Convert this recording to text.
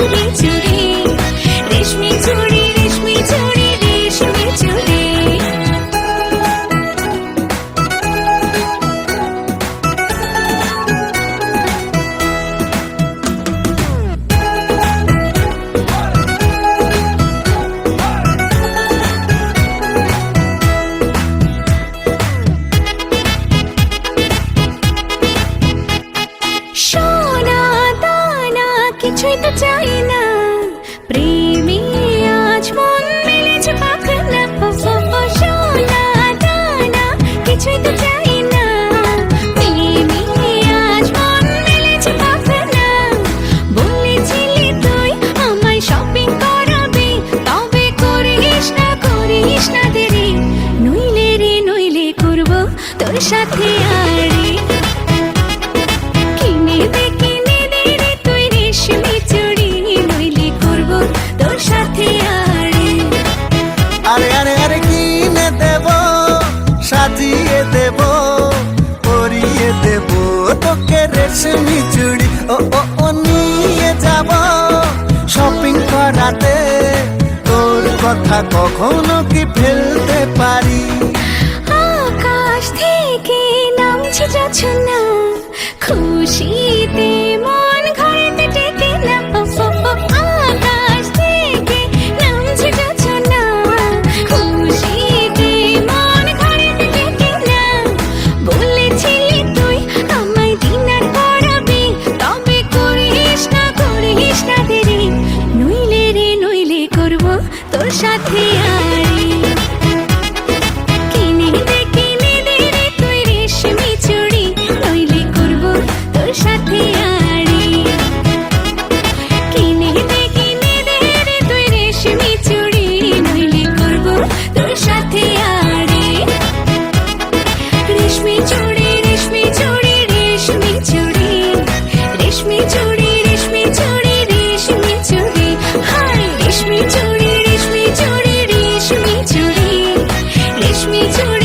usually কিছুই তো চাই না। প্রেমী আজ মন মিলেছে পাখনা সোনা দানা কিছুই তো চাই না। প্রেমী আজ মন মিলেছে পাখনা, বলেছিলি তুই আমায় শপিং করাবি, তবে করিস না করিস না দেরি। নইলে রে, নইলে করব তোর সাথে আড়ি সাজিয়ে দেব, পরিয়ে দেব। তোকে রেশমি চুড়ি, ও ও ও, নিয়ে যাব। শপিং করাতে তোর কথা কখনো কি ফেলতে পারি? তোর push me to